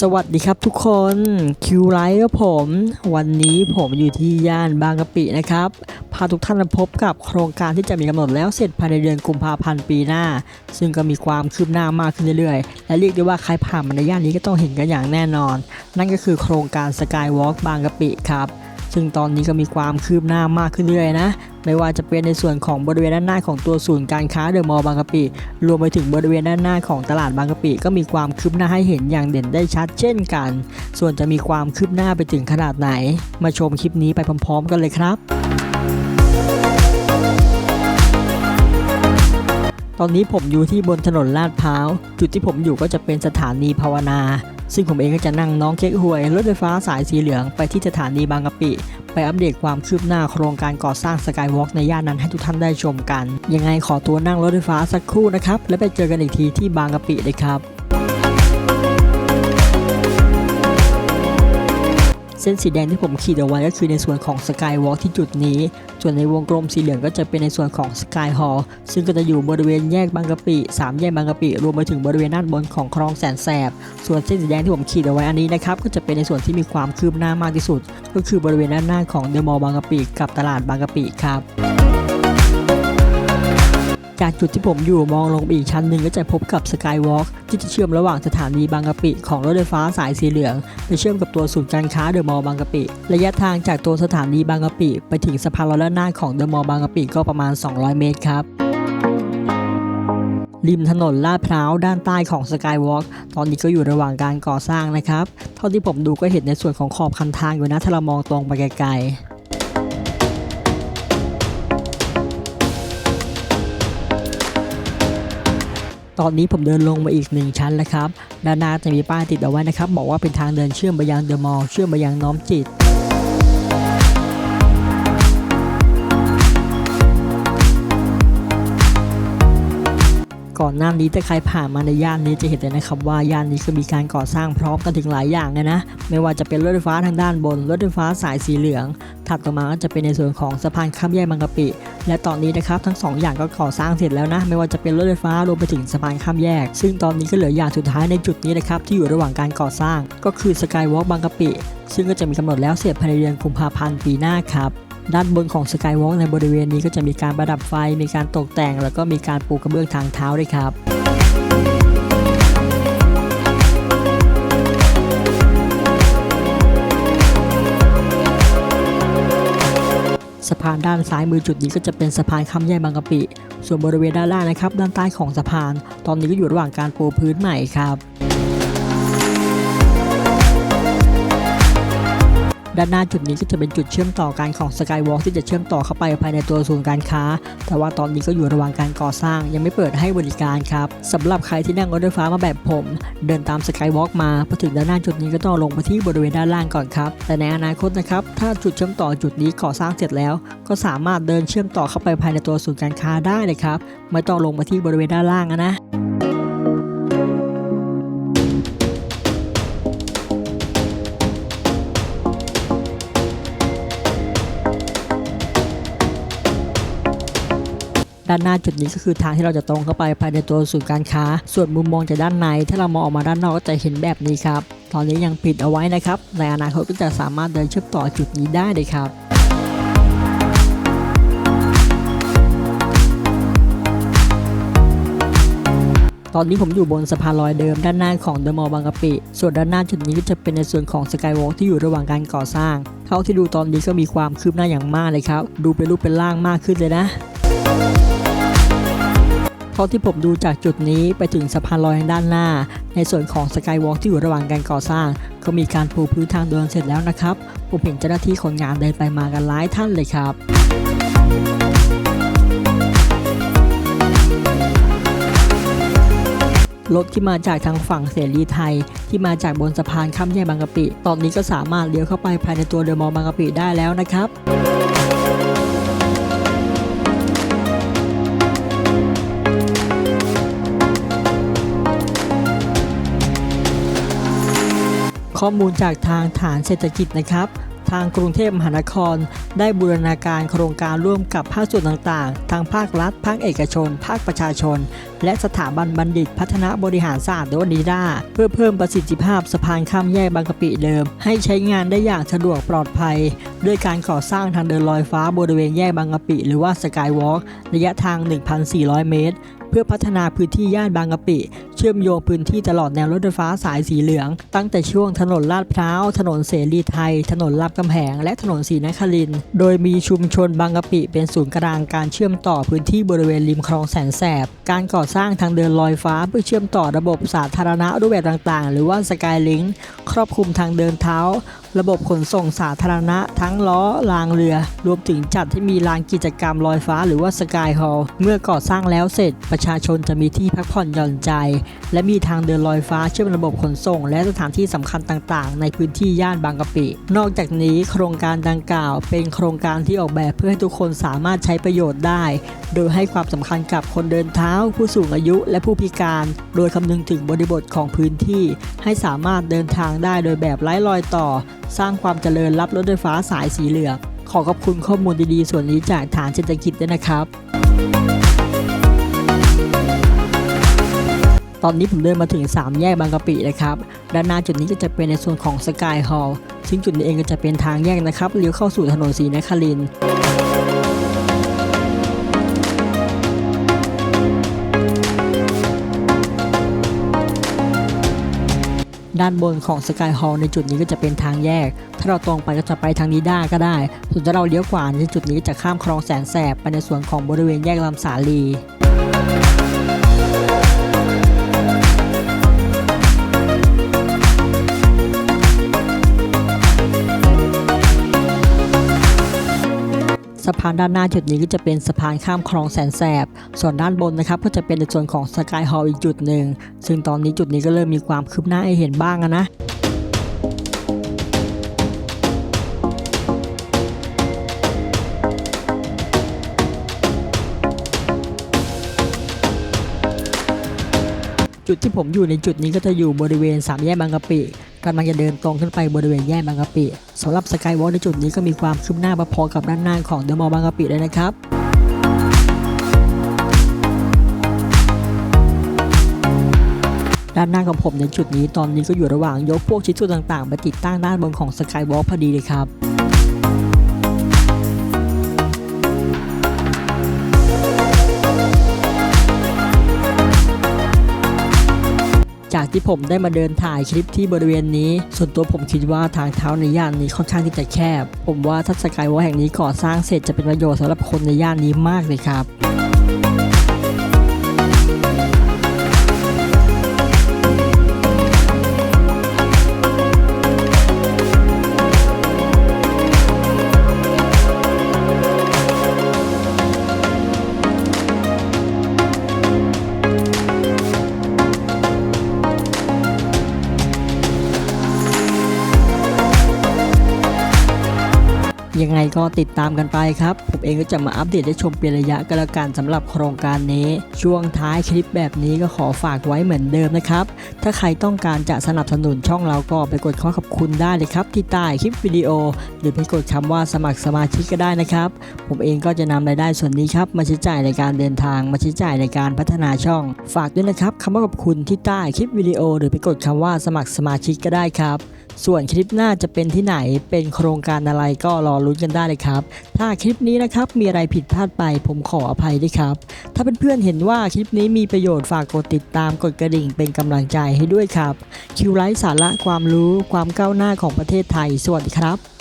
สวัสดีครับทุกคนคิวไลท์กับผม วันนี้ผมอยู่ที่ย่านบางกะปินะครับ พาทุกท่านมาพบกับโครงการที่จะมีกำหนดแล้วเสร็จภายในเดือนกุมภาพันธ์ปีหน้า ซึ่งก็มีความคืบหน้ามากขึ้นเรื่อยๆ และเรียกได้ว่าใครผ่านมาในย่านนี้ก็ต้องเห็นกันอย่างแน่นอน นั่นก็คือโครงการสกายวอล์กบางกะปิครับ ซึ่งตอนนี้ก็มีความคืบหน้ามากขึ้นเรื่อยๆนะ ไม่ว่าจะเป็นในส่วนของบริเวณด้านหน้าของตัวศูนย์การค้าเดอะมอลล์บางกะปิ รวมไปถึงบริเวณด้านหน้าของตลาดบางกะปิ ก็มีความคืบหน้าให้เห็นอย่างเด่นได้ชัดเช่นกัน ส่วนจะมีความคืบหน้าไปถึงขนาดไหน มาชมคลิปนี้ไปพร้อม ๆ กันเลยครับตอนนี้ผมอยู่ที่บนถนนลาดพร้าว จุดที่ผมอยู่ก็จะเป็นสถานีภาวนา ซึ่งผมเองก็จะนั่งน้องเค้กหวยรถไฟฟ้าสายสีเหลืองไปที่สถานีบางกะปิ ไปอัปเดตความคืบหน้าโครงการก่อสร้างสกายวอล์กในย่านนั้นให้ทุกท่านได้ชมกัน ยังไงขอตัวนั่งรถไฟฟ้าสักครู่นะครับ แล้วไปเจอกันอีกทีที่บางกะปิเลยครับ เส้นสีแดงที่ผมขีดเอาไว้ก็คือในส่วนของสกายวอล์กที่จุดนี้ ส่วนในวงกลมสีเหลืองก็จะเป็นในส่วนของสกายฮอลซึ่งก็จะอยู่บริเวณแยกบางกะปิ3แยกบางกะปิ รวมไปถึงบริเวณด้านบนของคลองแสนแสบ ส่วนเส้นสีแดงที่ผมขีดเอาไว้อันนี้นะครับก็จะเป็นในส่วนที่มีความคืบหน้ามากที่สุด ก็คือบริเวณด้านหน้าของเดอะมอลล์บางกะปิกับตลาดบางกะปิครับ จากจุดที่ผมอยู่มองลงไปอีกชั้นหนึ่งก็จะพบกับสกายวอล์กที่จะเชื่อมระหว่างสถานีบางกะปิของรถไฟฟ้าสายสีเหลืองไปเชื่อมกับตัวศูนย์การค้าเดอะมอลล์บางกะปิ ระยะทางจากตัวสถานีบางกะปิ ไปถึงสะพานลอยด้านหน้าของเดอะมอลล์บางกะปิก็ประมาณ 200 เมตรครับริมถนนลาดพร้าวด้านใต้ของสกายวอล์กตอนนี้ก็อยู่ระหว่างการก่อสร้างนะครับ เท่าที่ผมดูก็เห็นในส่วนของขอบคันทางอยู่นะถ้าเรามองตรงไปไกลๆ ตอนนี้ผมเดินลงมาอีกหนึ่งชั้นแล้วครับ ด้านหน้าจะมีป้ายติดเอาไว้นะครับ บอกว่าเป็นทางเดินเชื่อมไปยังเดอะมอลล์เชื่อมไปยังน้อมจิต ก่อนหน้านี้ถ้าใครผ่านมาในย่านนี้จะเห็นเลยนะครับว่าย่านนี้ก็มีการก่อสร้างพร้อมกันถึงหลายอย่างเลยนะ ไม่ว่าจะเป็นรถไฟฟ้าทางด้านบน รถไฟฟ้าสายสีเหลือง ถัดต่อมาก็จะเป็นในส่วนของสะพานข้ามแยกบางกะปิ และตอนนี้นะครับทั้งสองอย่างก็ก่อสร้างเสร็จแล้วนะ ไม่ว่าจะเป็นรถไฟฟ้ารวมไปถึงสะพานข้ามแยก ซึ่งตอนนี้ก็เหลืออย่างสุดท้ายในจุดนี้นะครับที่อยู่ระหว่างการก่อสร้าง ก็คือสกายวอล์กบางกะปิ ซึ่งก็จะมีกำหนดแล้วเสร็จภายในเดือนกุมภาพันธ์ปีหน้าครับ ด้านบนของสกายวอล์กในบริเวณนี้ก็จะมีการประดับไฟ มีการตกแต่ง แล้วก็มีการปูกระเบื้องทางเท้าด้วยครับสะพานด้านซ้ายมือจุดนี้ก็จะเป็นสะพานข้ามแยกบางกะปิ ส่วนบริเวณด้านล่างนะครับ ด้านใต้ของสะพาน ตอนนี้ก็อยู่ระหว่างการปูพื้นใหม่ครับ ด้านหน้าจุดนี้ก็จะเป็นจุดเชื่อมต่อการของสกายวอล์กที่จะเชื่อมต่อเข้าไปภายในตัวศูนย์การค้า แต่ว่าตอนนี้ก็อยู่ระหว่างการก่อสร้าง ยังไม่เปิดให้บริการครับสำหรับใครที่นั่งรถไฟฟ้ามาแบบผม เดินตามสกายวอล์กมาพอถึงด้านหน้าจุดนี้ก็ต้องลงไปที่บริเวณด้านล่างก่อนครับ แต่ในอนาคตนะครับถ้าจุดเชื่อมต่อจุดนี้ก่อสร้างเสร็จแล้ว ก็สามารถเดินเชื่อมต่อเข้าไปภายในตัวศูนย์การค้าได้เลยครับไม่ต้องลงมาที่บริเวณด้านล่างนะ ด้านหน้าจุดนี้ก็คือทางที่เราจะตรงเข้าไปภายในตัวศูนย์การค้า ส่วนมุมมองจากด้านใน ถ้าเรามองออกมาด้านนอกก็จะเห็นแบบนี้ครับ ตอนนี้ยังปิดเอาไว้นะครับ ในอนาคตก็จะสามารถเดินเชื่อมต่อจุดนี้ได้เลยครับตอนนี้ผมอยู่บนสะพานลอยเดิมด้านหน้าของเดอะมอลล์บางกะปิ ส่วนด้านหน้าจุดนี้ก็จะเป็นในส่วนของสกายวอล์กที่อยู่ระหว่างการก่อสร้าง เท่าที่ดูตอนนี้ก็มีความคืบหน้าอย่างมากเลยครับ ดูเป็นรูปเป็นร่างมากขึ้นเลยนะ เท่าที่ผมดูจากจุดนี้ไปถึงสะพานลอยทางด้านหน้า ในส่วนของสกายวอล์กที่อยู่ระหว่างการก่อสร้าง ก็มีการปูพื้นทางเดินเสร็จแล้วนะครับ ผมเห็นเจ้าหน้าที่คนงานเดินไปมากันหลายท่านเลยครับรถที่มาจากทางฝั่งเสรีไทย ที่มาจากบนสะพานข้ามแยกบางกะปิ ตอนนี้ก็สามารถเลี้ยวเข้าไปภายในตัวเดอะมอลล์บางกะปิได้แล้วนะครับ ข้อมูลจากทางฐานเศรษฐกิจนะครับ ทางกรุงเทพมหานคร ได้บูรณาการโครงการร่วมกับภาคส่วนต่างๆ ทางภาครัฐ ภาคเอกชน ภาคประชาชน และสถาบันบัณฑิตพัฒนาบริหารศาสตร์หรือว่านิด้าเพื่อเพิ่มประสิทธิภาพสะพานข้ามแยกบางกะปิเดิม ให้ใช้งานได้อย่างสะดวกปลอดภัย ด้วยการก่อสร้างทางเดินลอยฟ้าบริเวณแยกบางกะปิ หรือว่าสกายวอล์กระยะทาง 1,400 เมตร เพื่อพัฒนาพื้นที่ย่านบางกะปิ ชื่อมโยงพื้นที่ตลอดแนวรถไฟฟ้าสายสีเหลือง ตั้งแต่ช่วงถนนลาดพร้าว ถนนเสรีไทย ถนนลาดกำแหง และถนนศรีนครินโดยมีชุมชนบางกะปิเป็นศูนย์กลางการเชื่อมต่อพื้นที่บริเวณริมคลองแสนแสบ การก่อสร้างทางเดินลอยฟ้าเพื่อเชื่อมต่อระบบสาธารณะรูปแบบต่างๆ หรือว่าสกายลิงครอบคลุมทางเดินเท้า ระบบขนส่งสาธารณะ ทั้งล้อรางเรือ รวมถึงจัดให้มีลานกิจกรรมลอยฟ้า หรือว่าสกายฮอลล์เมื่อก่อสร้างแล้วเสร็จประชาชนจะมีที่พักผ่อนหย่อนใจและมีทางเดินลอยฟ้าเชื่อมระบบขนส่ง และสถานที่สำคัญต่างๆ ในพื้นที่ย่านบางกะปิ นอกจากนี้โครงการดังกล่าว เป็นโครงการที่ออกแบบเพื่อให้ทุกคนสามารถใช้ประโยชน์ได้ โดยให้ความสำคัญกับคนเดินเท้า ผู้สูงอายุและผู้พิการ โดยคำนึงถึงบริบทของพื้นที่ ให้สามารถเดินทางได้โดยแบบไร้รอยต่อ สร้างความเจริญรับรถไฟฟ้าสายสีเหลืองขอขอบคุณข้อมูลดีๆ ส่วนนี้จากฐานเศรษฐกิจด้วยนะครับ ตอนนี้ผมเดินมาถึง 3 แยกบางกะปินะครับ ด้านหน้าจุดนี้ก็จะเป็นในส่วนของสกายฮอลล์ซึ่งจุดนี้เองก็จะเป็นทางแยกนะครับ เลี้ยวเข้าสู่ถนนศรีนครินทร์ด้านบนของสกายฮอลในจุดนี้ก็จะเป็นทางแยก ถ้าเราตรงไปก็จะไปทางนี้ได้ก็ได้ ส่วนถ้าเราเลี้ยวขวาในจุดนี้จะข้ามคลองแสนแสบไปในส่วนของบริเวณแยกลำสาลี สะพานด้านหน้าจุดนี้ก็จะเป็นสะพานข้ามคลองแสนแสบ ส่วนด้านบนนะครับก็จะเป็นในส่วนของสกายฮอลล์อีกจุดหนึ่ง ซึ่งตอนนี้จุดนี้ก็เริ่มมีความคืบหน้าให้เห็นบ้างนะจุดที่ผมอยู่ในจุดนี้ก็จะอยู่บริเวณสามแยกบางกะปิ กำลังจะเดินตรงขึ้นไปบริเวณแยกบางกะปิสำหรับสกายวอล์กในจุดนี้ก็มีความคืบหน้าพอๆกับด้านหน้าของเดอะมอลล์บางกะปิเลยนะครับด้านหน้าของผมในจุดนี้ตอนนี้ก็อยู่ระหว่างยกพวกชิ้นส่วนต่างๆไปติดตั้งด้านบนของสกายวอล์กพอดีเลยครับ จากที่ผมได้มาเดินถ่ายคลิปที่บริเวณนี้ ส่วนตัวผมคิดว่าทางเท้าในย่านนี้ค่อนข้างที่จะแคบ ผมว่าถ้าสกายวอล์แห่งนี้ก่อสร้างเสร็จจะเป็นประโยชน์สำหรับคนในย่านนี้มากเลยครับ ยังไงก็ติดตามกันไปครับ ผมเองก็จะมาอัปเดตให้ชมเป็นระยะก็แล้วกันสำหรับโครงการนี้ ช่วงท้ายคลิปแบบนี้ก็ขอฝากไว้เหมือนเดิมนะครับ ถ้าใครต้องการจะสนับสนุนช่องเราก็ไปกดข้อขอบคุณได้เลยครับ ที่ใต้คลิปวิดีโอ หรือไปกดคำว่าสมัครสมาชิกก็ได้นะครับ ผมเองก็จะนำรายได้ส่วนนี้ครับมาใช้จ่ายในการเดินทางมาใช้จ่ายในการพัฒนาช่อง ฝากด้วยนะครับคำว่าขอบคุณที่ใต้คลิปวิดีโอ หรือไปกดคำว่าสมัครสมาชิกก็ได้ครับ ส่วนคลิปหน้าจะเป็นที่ไหนเป็นโครงการอะไรก็รอลุ้นกันได้เลยครับ ถ้าคลิปนี้นะครับมีอะไรผิดพลาดไปผมขออภัยด้วยครับ ถ้าเพื่อนๆเห็นว่าคลิปนี้มีประโยชน์ฝากกดติดตามกดกระดิ่งเป็นกำลังใจให้ด้วยครับคิวไลท์สาระความรู้ความก้าวหน้าของประเทศไทยสวัสดีครับ